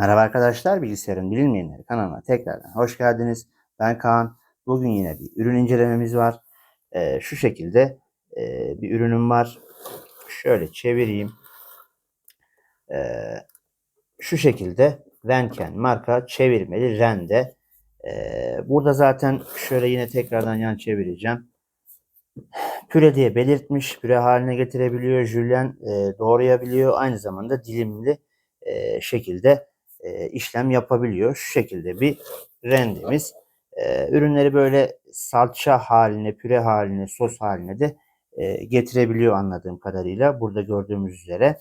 Merhaba arkadaşlar, Bilgisayarın Bilinmeyenleri kanalına tekrardan hoş geldiniz. Ben Kaan. Bugün yine bir ürün incelememiz var. Ee, şu şekilde e, bir ürünüm var. Şöyle çevireyim. Ee, şu şekilde Renken marka çevirmeli rende. Ee, burada zaten şöyle yine tekrardan yan çevireceğim. Püre diye belirtmiş. Püre haline getirebiliyor. Jülyen e, doğrayabiliyor. Aynı zamanda dilimli e, şekilde e, işlem yapabiliyor. Şu şekilde bir rendemiz. E, ürünleri böyle salça haline, püre haline, sos haline de e, getirebiliyor anladığım kadarıyla. Burada gördüğümüz üzere.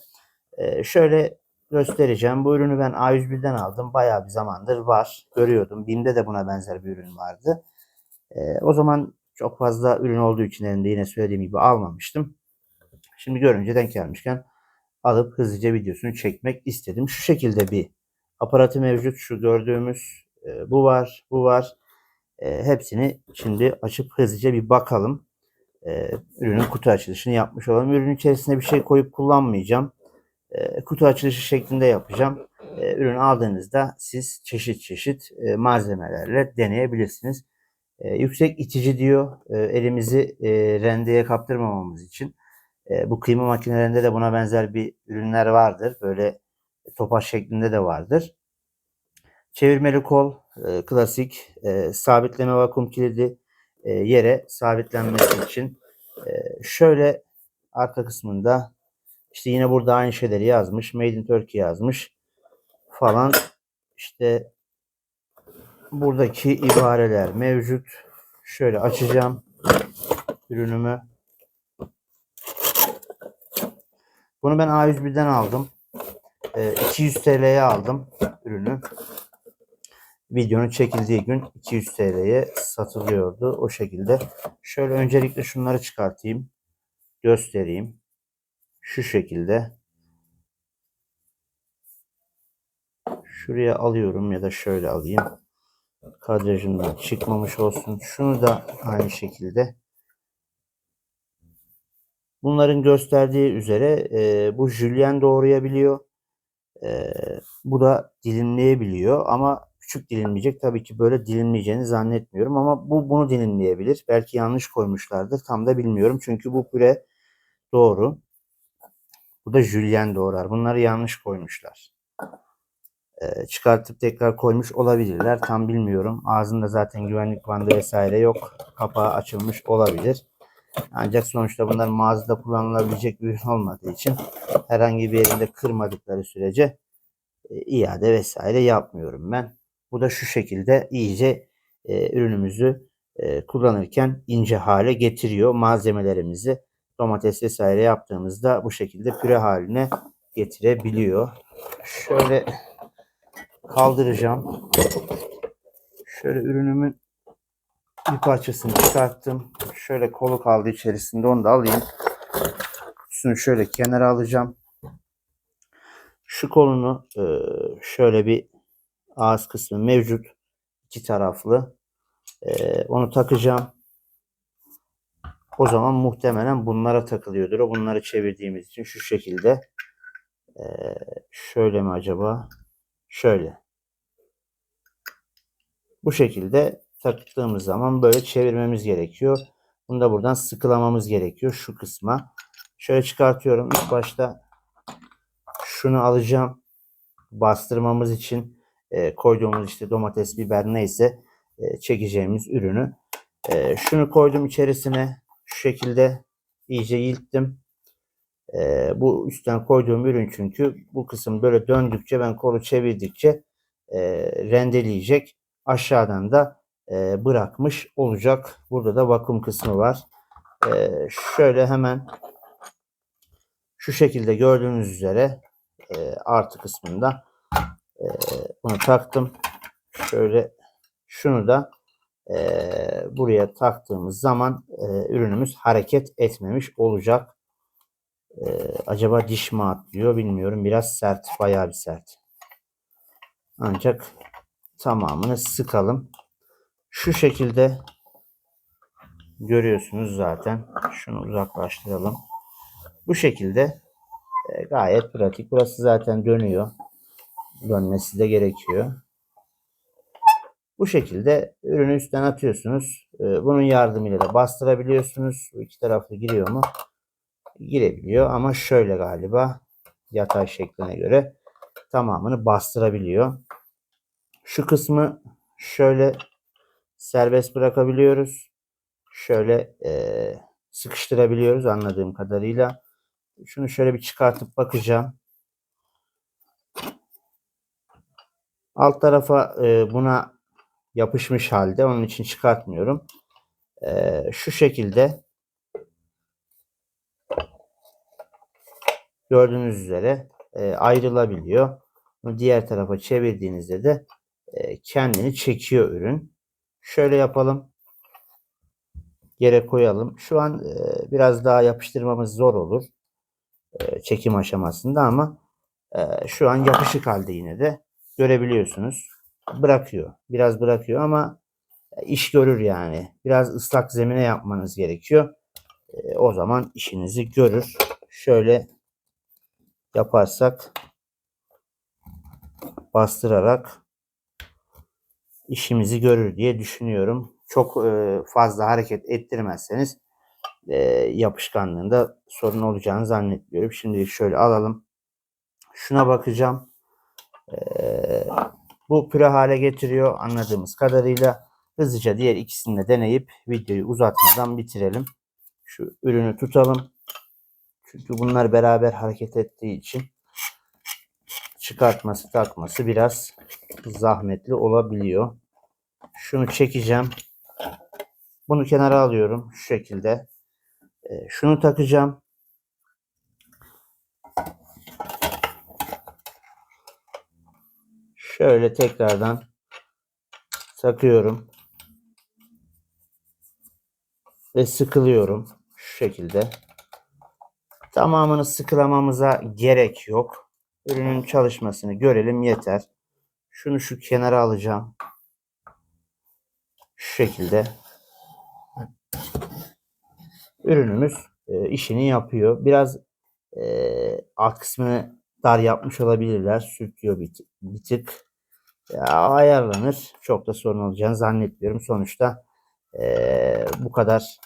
E, şöyle göstereceğim. Bu ürünü ben A101'den aldım. Bayağı bir zamandır var. Görüyordum. BİM'de de buna benzer bir ürün vardı. E, o zaman çok fazla ürün olduğu için elimde yine söylediğim gibi almamıştım. Şimdi görünce denk gelmişken alıp hızlıca videosunu çekmek istedim. Şu şekilde bir aparatı mevcut. Şu gördüğümüz e, bu var, bu var. E, hepsini şimdi açıp hızlıca bir bakalım. E, ürünün kutu açılışını yapmış olalım. Ürünün içerisine bir şey koyup kullanmayacağım. E, kutu açılışı şeklinde yapacağım. E, ürün aldığınızda siz çeşit çeşit e, malzemelerle deneyebilirsiniz. E, yüksek itici diyor. E, elimizi e, rendeye kaptırmamamız için. E, bu kıyma makinelerinde de buna benzer bir ürünler vardır. Böyle topaç şeklinde de vardır. Çevirmeli kol, e, klasik e, sabitleme vakum kilidi e, yere sabitlenmesi için. E, şöyle arka kısmında işte yine burada aynı şeyleri yazmış. Made in Turkey yazmış falan. İşte buradaki ibareler mevcut. Şöyle açacağım ürünümü. Bunu ben A101'den aldım. E, 200 TL'ye aldım ürünü. Videonun çekildiği gün 200 TL'ye satılıyordu. O şekilde. Şöyle öncelikle şunları çıkartayım. Göstereyim. Şu şekilde. Şuraya alıyorum ya da şöyle alayım. Kadrajından çıkmamış olsun. Şunu da aynı şekilde. Bunların gösterdiği üzere e, bu jülyen doğrayabiliyor. E, bu da dilimleyebiliyor ama küçük dilimleyecek. Tabii ki böyle dilimleyeceğini zannetmiyorum ama bu bunu dilimleyebilir. Belki yanlış koymuşlardır. Tam da bilmiyorum. Çünkü bu püre doğru. Bu da jülyen doğrar. Bunları yanlış koymuşlar. E, çıkartıp tekrar koymuş olabilirler. Tam bilmiyorum. Ağzında zaten güvenlik bandı vesaire yok. Kapağı açılmış olabilir. Ancak sonuçta bunlar mağazada kullanılabilecek bir ürün olmadığı için herhangi bir yerinde kırmadıkları sürece e, iade vesaire yapmıyorum ben. Bu da şu şekilde iyice e, ürünümüzü e, kullanırken ince hale getiriyor. Malzemelerimizi domates vesaire yaptığımızda bu şekilde püre haline getirebiliyor. Şöyle kaldıracağım. Şöyle ürünümün bir parçasını çıkarttım. Şöyle kolu kaldı içerisinde onu da alayım. Kutusunu şöyle kenara alacağım. Şu kolunu e, şöyle bir ağız kısmı mevcut. iki taraflı. E, onu takacağım. O zaman muhtemelen bunlara takılıyordur. O bunları çevirdiğimiz için şu şekilde. E, şöyle mi acaba? Şöyle. Bu şekilde taktığımız zaman böyle çevirmemiz gerekiyor. Bunu da buradan sıkılamamız gerekiyor şu kısma. Şöyle çıkartıyorum. İlk başta şunu alacağım. Bastırmamız için e, koyduğumuz işte domates, biber neyse e, çekeceğimiz ürünü. E, şunu koydum içerisine. Şu şekilde iyice yilttim. E, bu üstten koyduğum ürün çünkü bu kısım böyle döndükçe ben kolu çevirdikçe e, rendeleyecek. Aşağıdan da e, bırakmış olacak. Burada da vakum kısmı var. E, şöyle hemen şu şekilde gördüğünüz üzere e, artı kısmında bunu taktım. Şöyle şunu da buraya taktığımız zaman ürünümüz hareket etmemiş olacak. E, acaba diş mi atlıyor bilmiyorum. Biraz sert. Bayağı bir sert. Ancak tamamını sıkalım. Şu şekilde görüyorsunuz zaten. Şunu uzaklaştıralım. Bu şekilde e, gayet pratik. Burası zaten dönüyor. dönmesi de gerekiyor. Bu şekilde ürünü üstten atıyorsunuz. Ee, Bunun yardımıyla da bastırabiliyorsunuz. İki taraflı giriyor mu? Girebiliyor ama şöyle galiba yatay şekline göre tamamını bastırabiliyor. Şu kısmı şöyle serbest bırakabiliyoruz. Şöyle eee, sıkıştırabiliyoruz anladığım kadarıyla. Şunu şöyle bir çıkartıp bakacağım. Alt tarafa eee, buna yapışmış halde. Onun için çıkartmıyorum. Eee, şu şekilde gördüğünüz üzere eee, ayrılabiliyor. Bunu diğer tarafa çevirdiğinizde de eee, kendini çekiyor ürün. Şöyle yapalım. Yere koyalım. Şu an eee, biraz daha yapıştırmamız zor olur. eee, çekim aşamasında ama eee, şu an yapışık halde yine de görebiliyorsunuz. Bırakıyor. Biraz bırakıyor ama iş görür yani. Biraz ıslak zemine yapmanız gerekiyor. O zaman işinizi görür. Şöyle yaparsak bastırarak işimizi görür diye düşünüyorum. Çok e, fazla hareket ettirmezseniz e, yapışkanlığında sorun olacağını zannetmiyorum. Şimdi şöyle alalım. Şuna bakacağım. E, bu püre hale getiriyor anladığımız kadarıyla. Hızlıca diğer ikisini de deneyip videoyu uzatmadan bitirelim. Şu ürünü tutalım. Çünkü bunlar beraber hareket ettiği için çıkartması takması biraz zahmetli olabiliyor. Şunu çekeceğim. Bunu kenara alıyorum şu şekilde. Ee, şunu takacağım. Şöyle tekrardan takıyorum. Ve sıkılıyorum şu şekilde. Tamamını sıkılamamıza gerek yok. Ürünün çalışmasını görelim yeter. Şunu şu kenara alacağım. Şu şekilde. Ürünümüz e, işini yapıyor. Biraz e, alt kısmını dar yapmış olabilirler. Sürtüyor bir, bir tık. Ya, ayarlanır. Çok da sorun olacağını zannetmiyorum. Sonuçta e, bu kadar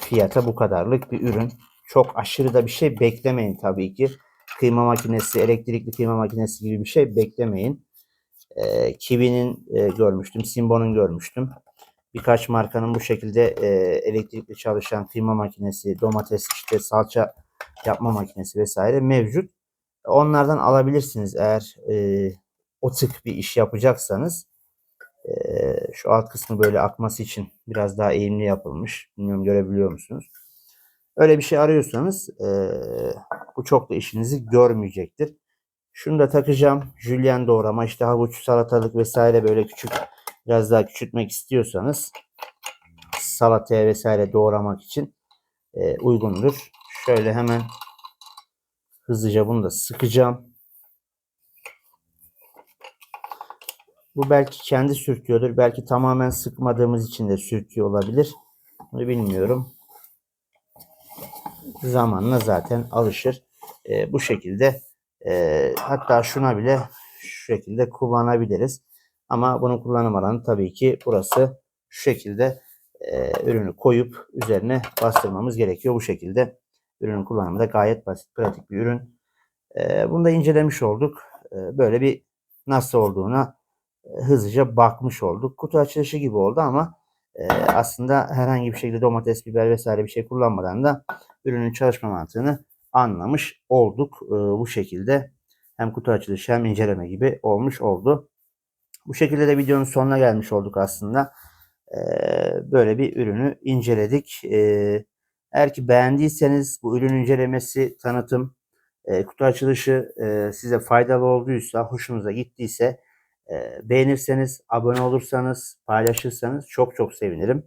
fiyata bu kadarlık bir ürün. Çok aşırı da bir şey beklemeyin tabii ki. Kıyma makinesi, elektrikli kıyma makinesi gibi bir şey beklemeyin. Ee, Kiwi'nin e, görmüştüm, Simbo'nun görmüştüm. Birkaç markanın bu şekilde e, elektrikli çalışan kıyma makinesi, domates işte salça yapma makinesi vesaire mevcut. Onlardan alabilirsiniz eğer e, o tık bir iş yapacaksanız. E, şu alt kısmı böyle akması için biraz daha eğimli yapılmış. Bilmiyorum görebiliyor musunuz? Öyle bir şey arıyorsanız eee, bu çok da işinizi görmeyecektir. Şunu da takacağım. Jülyen doğrama işte havuç, salatalık vesaire böyle küçük biraz daha küçültmek istiyorsanız salataya vesaire doğramak için eee, uygundur. Şöyle hemen hızlıca bunu da sıkacağım. Bu belki kendi sürtüyordur. Belki tamamen sıkmadığımız için de sürtüyor olabilir. Bunu bilmiyorum zamanla zaten alışır. E, bu şekilde e, hatta şuna bile şu şekilde kullanabiliriz. Ama bunun kullanım alanı tabii ki burası şu şekilde e, ürünü koyup üzerine bastırmamız gerekiyor. Bu şekilde ürünün kullanımı da gayet basit, pratik bir ürün. E, bunu da incelemiş olduk. E, böyle bir nasıl olduğuna e, hızlıca bakmış olduk. Kutu açılışı gibi oldu ama e, aslında herhangi bir şekilde domates, biber vesaire bir şey kullanmadan da ürünün çalışma mantığını anlamış olduk. Ee, bu şekilde hem kutu açılışı hem inceleme gibi olmuş oldu. Bu şekilde de videonun sonuna gelmiş olduk aslında. Ee, böyle bir ürünü inceledik. Ee, eğer ki beğendiyseniz bu ürün incelemesi, tanıtım, e, kutu açılışı e, size faydalı olduysa, hoşunuza gittiyse e, beğenirseniz, abone olursanız, paylaşırsanız çok çok sevinirim.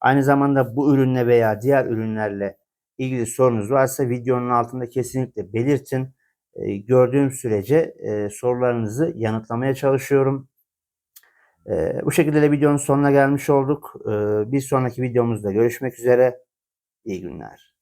Aynı zamanda bu ürünle veya diğer ürünlerle ilgili sorunuz varsa videonun altında kesinlikle belirtin. E, gördüğüm sürece e, sorularınızı yanıtlamaya çalışıyorum. E, bu şekilde de videonun sonuna gelmiş olduk. Bir sonraki videomuzda görüşmek üzere. İyi günler.